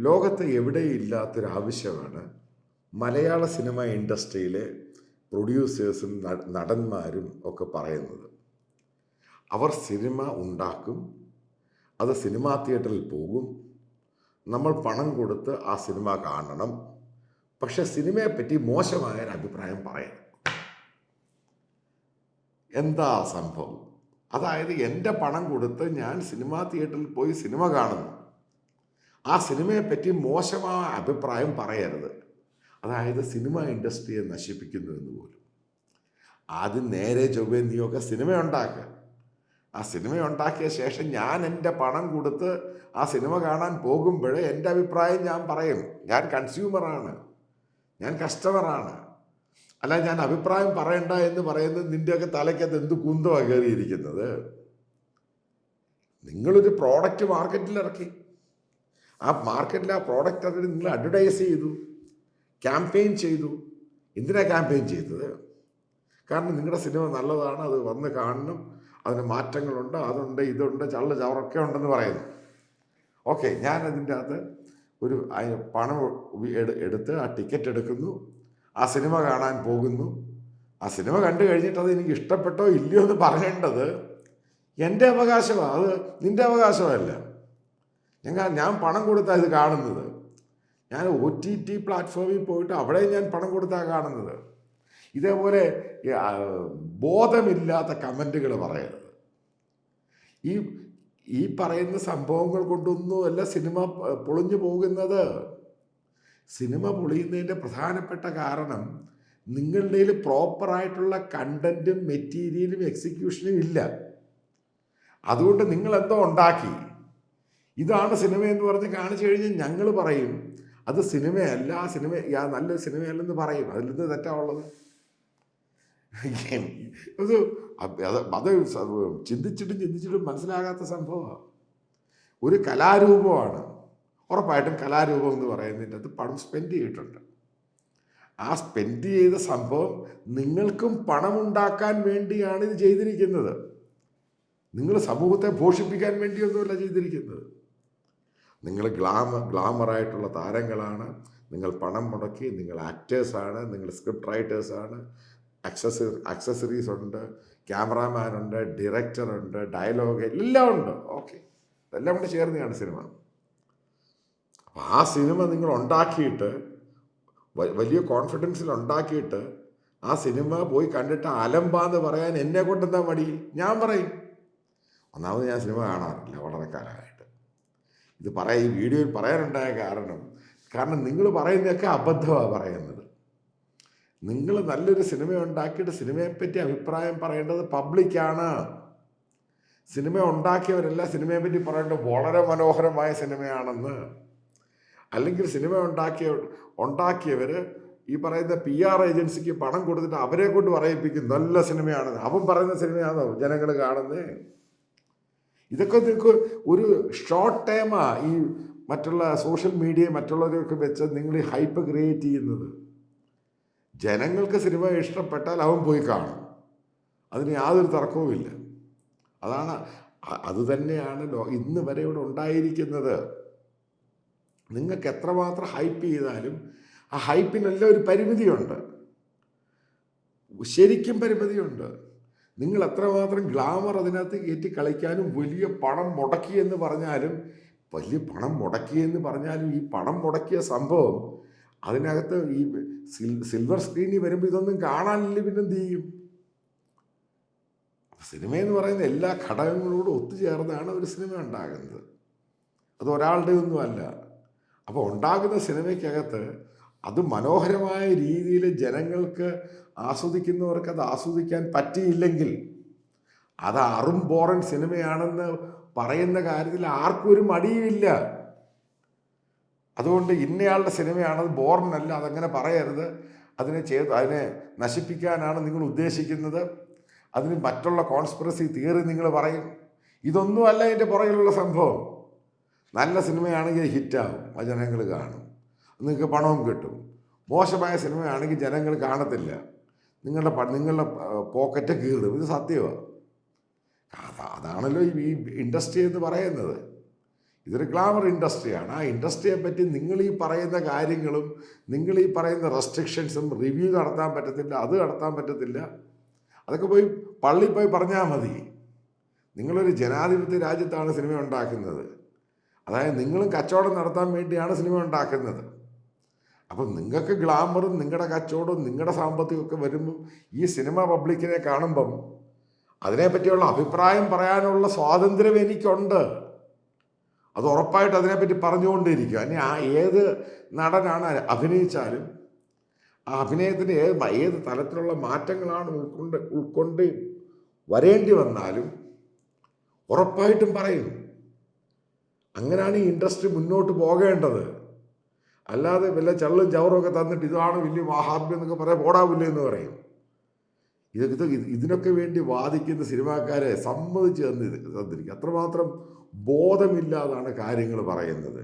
ലോകത്ത് എവിടെയില്ലാത്തൊരു ആവശ്യമാണ് മലയാള സിനിമ ഇൻഡസ്ട്രിയിലെ പ്രൊഡ്യൂസേഴ്സും നടന്മാരും ഒക്കെ പറയുന്നത്. അവർ സിനിമ ഉണ്ടാക്കും അത് സിനിമാ തിയേറ്ററിൽ പോകും. നമ്മൾ പണം കൊടുത്ത് ആ സിനിമ കാണണം. പക്ഷെ സിനിമയെപ്പറ്റി മോശമായ ഒരു അഭിപ്രായം പറയണം എന്താ സംഭവം? അതായത് എന്റെ പണം കൊടുത്ത് ഞാൻ സിനിമാ തിയേറ്ററിൽ പോയി സിനിമ കാണുന്നു. ആ സിനിമയെപ്പറ്റി മോശമായ അഭിപ്രായം പറയരുത്. അതായത് സിനിമ ഇൻഡസ്ട്രിയെ നശിപ്പിക്കുന്നു എന്ന് പോലും. ആദ്യം നേരെ ചൊവ്വേ നീയൊക്കെ ആ സിനിമ ഉണ്ടാക്കിയ ശേഷം ഞാൻ എന്റെ പണം കൊടുത്ത് ആ സിനിമ കാണാൻ പോകുമ്പോൾ എന്റെ അഭിപ്രായം ഞാൻ പറയും. ഞാൻ കൺസ്യൂമറാണ് ഞാൻ കസ്റ്റമറാണ് അല്ല ഞാൻ അഭിപ്രായം പറയണ്ട എന്ന് പറയുന്നത് നിന്റെയൊക്കെ തലയ്ക്കകത്ത് എന്ത് കുന്തമാണ് കയറിയിരിക്കുന്നത്? നിങ്ങളൊരു പ്രോഡക്റ്റ് മാർക്കറ്റിൽ ഇറക്കി. ആ മാർക്കറ്റിൽ ആ പ്രോഡക്റ്റ് അതിന് നിങ്ങൾ അഡ്വർടൈസ് ചെയ്തു ക്യാമ്പയിൻ ചെയ്തു. എന്തിനാ ക്യാമ്പയിൻ ചെയ്തത്? കാരണം നിങ്ങളുടെ സിനിമ നല്ലതാണ് അത് വന്ന് കാണണം അതിന് മാറ്റങ്ങളുണ്ട് അതുണ്ട് ഇതുണ്ട് ചള്ള ചവറൊക്കെ ഉണ്ടെന്ന് പറയുന്നു. ഓക്കെ ഞാൻ അതിന്റെ അകത്ത് ഒരു പണം എടുത്ത് ആ ടിക്കറ്റ് എടുക്കുന്നു ആ സിനിമ കാണാൻ പോകുന്നു. ആ സിനിമ കണ്ടു കഴിഞ്ഞിട്ട് അത് എനിക്ക് ഇഷ്ടപ്പെട്ടോ ഇല്ലയോ എന്ന് പറയേണ്ടത് എന്റെ അവകാശമാണ് അത് നിന്റെ അവകാശമല്ല. ഞങ്ങൾ ഞാൻ പണം കൊടുത്താണ് ഇത് കാണുന്നത്. ഞാൻ ഒ ടി ടി പ്ലാറ്റ്ഫോമിൽ പോയിട്ട് അവിടെ ഞാൻ പണം കൊടുത്താണ് കാണുന്നത്. ഇതേപോലെ ബോധമില്ലാത്ത കമന്റുകൾ പറയരുത്. ഈ ഈ പറയുന്ന സംഭവങ്ങൾ കൊണ്ടൊന്നും അല്ല സിനിമ പൊളിഞ്ഞു പോകുന്നത്. സിനിമ പൊളിയുന്നതിന്റെ പ്രധാനപ്പെട്ട കാരണം നിങ്ങളുടെ പ്രോപ്പറായിട്ടുള്ള കണ്ടന്റും മെറ്റീരിയലും എക്സിക്യൂഷനും ഇല്ല. അതുകൊണ്ട് നിങ്ങൾ എന്തോ ഉണ്ടാക്കി. ഇതാണ് സിനിമ എന്ന് പറഞ്ഞ് കാണിച്ചു കഴിഞ്ഞാൽ ഞങ്ങൾ പറയും അത് സിനിമയല്ല ആ സിനിമ യാ നല്ലൊരു സിനിമയല്ലെന്ന് പറയും. അതിൽ നിന്ന് തെറ്റാവുള്ളത് അത് അത് ചിന്തിച്ചിട്ടും ചിന്തിച്ചിട്ടും മനസ്സിലാകാത്ത സംഭവമാണ് ഒരു കലാരൂപമാണ് ഉറപ്പായിട്ടും കലാരൂപം എന്ന് പറയുന്നതിന്റെ അത് പണം സ്പെൻഡ് ചെയ്തിട്ടുണ്ട്. ആ സ്പെൻഡ് ചെയ്ത സംഭവം നിങ്ങൾക്കും പണമുണ്ടാക്കാൻ വേണ്ടിയാണ് ഇത് ചെയ്തിരിക്കുന്നത്. നിങ്ങൾ സമൂഹത്തെ പോഷിപ്പിക്കാൻ വേണ്ടിയൊന്നുമല്ല ചെയ്തിരിക്കുന്നത്. നിങ്ങൾ ഗ്ലാമർ ഗ്ലാമറായിട്ടുള്ള താരങ്ങളാണ്. നിങ്ങൾ പണം മുടക്കി നിങ്ങൾ ആക്ടേഴ്സാണ് നിങ്ങൾ സ്ക്രിപ്റ്റ് റൈറ്റേഴ്സാണ് അക്സസറി അക്സസറീസ് ഉണ്ട് ക്യാമറാമാനുണ്ട് ഉണ്ട് ഡയലോഗ് എല്ലാം ഉണ്ട്. ഓക്കെ എല്ലാം കൂടെ ചേർന്നതാണ് സിനിമ അപ്പോൾ ആ സിനിമ നിങ്ങൾ ഉണ്ടാക്കിയിട്ട് വലിയ കോൺഫിഡൻസിൽ ഉണ്ടാക്കിയിട്ട് ആ സിനിമ പോയി കണ്ടിട്ട് അലമ്പാന്ന് പറയാൻ എന്നെ കൊണ്ടെന്താ മടി? ഞാൻ പറയും. ഒന്നാമത് ഞാൻ സിനിമ കാണാറില്ല വളരെ കാലമായിട്ട് ഇത് പറയാൻ ഈ വീഡിയോയിൽ പറയാനുണ്ടായ കാരണം കാരണം നിങ്ങൾ പറയുന്നതൊക്കെ അബദ്ധമാണ് പറയുന്നത്. നിങ്ങൾ നല്ലൊരു സിനിമ ഉണ്ടാക്കിയിട്ട് സിനിമയെപ്പറ്റി അഭിപ്രായം പറയേണ്ടത് പബ്ലിക്കാണ്. സിനിമ ഉണ്ടാക്കിയവരെല്ലാം സിനിമയെപ്പറ്റി പറയേണ്ടത് വളരെ മനോഹരമായ സിനിമയാണെന്ന്. അല്ലെങ്കിൽ സിനിമ ഉണ്ടാക്കിയ ഉണ്ടാക്കിയവർ ഈ പറയുന്ന പി ആർ ഏജൻസിക്ക് പണം കൊടുത്തിട്ട് അവരെ കൊണ്ട് പറയിപ്പിക്കും നല്ല സിനിമയാണെന്ന്. അവൻ പറയുന്ന സിനിമയാണോ ജനങ്ങൾ കാണുന്നത്? ഇതൊക്കെ നിങ്ങൾക്ക് ഒരു ഷോർട്ട് ടൈമാണ് ഈ മറ്റുള്ള സോഷ്യൽ മീഡിയ മറ്റുള്ളവരെയൊക്കെ വെച്ച് നിങ്ങൾ ഈ ഹൈപ്പ് ക്രിയേറ്റ് ചെയ്യുന്നത്. ജനങ്ങൾക്ക് സിനിമ ഇഷ്ടപ്പെട്ടാൽ അവൻ പോയി കാണും. അതിന് യാതൊരു തർക്കവുമില്ല അതാണ് അതുതന്നെയാണ് ലോ ഇന്ന് വരെ ഇവിടെ ഉണ്ടായിരിക്കുന്നത്. നിങ്ങൾക്ക് എത്രമാത്രം ഹൈപ്പ് ചെയ്താലും ആ ഹൈപ്പിനെല്ലാം ഒരു പരിമിതിയുണ്ട്. ശരിക്കും പരിമിതിയുണ്ട്. നിങ്ങൾ എത്രമാത്രം ഗ്ലാമർ അതിനകത്ത് കയറ്റി കളിക്കാനും വലിയ പണം മുടക്കി എന്ന് പറഞ്ഞാലും വലിയ പണം മുടക്കി എന്ന് പറഞ്ഞാലും ഈ പണം മുടക്കിയ സംഭവം അതിനകത്ത് ഈ സിൽവർ സ്ക്രീനിൽ വരുമ്പോൾ ഇതൊന്നും കാണാനില്ല പിന്നെ എന്ത് ചെയ്യും? സിനിമ എന്ന് പറയുന്ന എല്ലാ ഘടകങ്ങളോടും ഒത്തുചേർന്നാണ് ഒരു സിനിമ ഉണ്ടാകുന്നത്. അത് ഒരാളുടെ ഒന്നുമല്ല അപ്പോൾ ഉണ്ടാകുന്ന സിനിമയ്ക്കകത്ത് അത് മനോഹരമായ രീതിയിൽ ജനങ്ങൾക്ക് ആസ്വദിക്കുന്നവർക്ക് അത് ആസ്വദിക്കാൻ പറ്റിയില്ലെങ്കിൽ അത് അറും ബോറൻ സിനിമയാണെന്ന് പറയുന്ന കാര്യത്തിൽ ആർക്കും ഒരു മടിയുമില്ല. അതുകൊണ്ട് ഇന്നയാളുടെ സിനിമയാണ് അത് ബോറിനല്ല അതങ്ങനെ പറയരുത്. അതിനെ ചെയ്ത് അതിനെ നശിപ്പിക്കാനാണ് നിങ്ങൾ ഉദ്ദേശിക്കുന്നത്. അതിന് മറ്റുള്ള കോൺസ്പിറസി തിയറി നിങ്ങൾ പറയും. ഇതൊന്നുമല്ല അതിന്റെ പുറകിലുള്ള സംഭവം. നല്ല സിനിമയാണെങ്കിൽ ഹിറ്റാവും ജനങ്ങൾ കാണും. നിങ്ങൾക്ക് പണവും കിട്ടും. മോശമായ സിനിമയാണെങ്കിൽ ജനങ്ങൾ കാണത്തില്ല. നിങ്ങളുടെ നിങ്ങളുടെ പോക്കറ്റ് കീറും. ഇത് സത്യമാണ് അതാ അതാണല്ലോ ഈ ഇൻഡസ്ട്രി എന്ന് പറയുന്നത്. ഇതൊരു ഗ്ലാമർ ഇൻഡസ്ട്രിയാണ്. ആ ഇൻഡസ്ട്രിയെ പറ്റി നിങ്ങൾ ഈ പറയുന്ന കാര്യങ്ങളും നിങ്ങൾ ഈ പറയുന്ന റെസ്ട്രിക്ഷൻസും റിവ്യൂ നടത്താൻ പറ്റത്തില്ല അത് നടത്താൻ പറ്റത്തില്ല. അതൊക്കെ പോയി പള്ളിയിൽ പോയി പറഞ്ഞാൽ മതി. നിങ്ങളൊരു ജനാധിപത്യ രാജ്യത്താണ് സിനിമ ഉണ്ടാക്കുന്നത്. അതായത് നിങ്ങളും കച്ചവടം നടത്താൻ വേണ്ടിയാണ് സിനിമ ഉണ്ടാക്കുന്നത്. അപ്പം നിങ്ങൾക്ക് ഗ്ലാമറും നിങ്ങളുടെ കച്ചവടവും നിങ്ങളുടെ സാമ്പത്തികമൊക്കെ വരുമ്പം ഈ സിനിമ പബ്ലിക്കിനെ കാണുമ്പം അതിനെപ്പറ്റിയുള്ള അഭിപ്രായം പറയാനുള്ള സ്വാതന്ത്ര്യം എനിക്കുണ്ട്. അത് ഉറപ്പായിട്ട് അതിനെപ്പറ്റി പറഞ്ഞുകൊണ്ടിരിക്കുക ഇനി ആ ഏത് നടനാണ് അഭിനയിച്ചാലും ആ അഭിനയത്തിന് ഏത് ഏത് തലത്തിലുള്ള മാറ്റങ്ങളാണ് ഉൾക്കൊണ്ട് ഉൾക്കൊണ്ട് വരേണ്ടി വന്നാലും ഉറപ്പായിട്ടും പറയും. അങ്ങനെയാണ് ഈ ഇൻഡസ്ട്രി മുന്നോട്ട് പോകേണ്ടത്. അല്ലാതെ വല്ല ചള്ളും ചവറുമൊക്കെ തന്നിട്ട് ഇതാണ് വലിയ മഹാത്മ്യം എന്നൊക്കെ പറയാൻ പോടാവില്ല എന്ന് പറയും. ഇത് ഇത് ഇത് ഇതിനൊക്കെ വേണ്ടി വാദിക്കുന്ന സിനിമാക്കാരെ സമ്മതിച്ച് തന്നി തന്നിരിക്കും. അത്രമാത്രം ബോധമില്ലാതാണ് കാര്യങ്ങൾ പറയുന്നത്.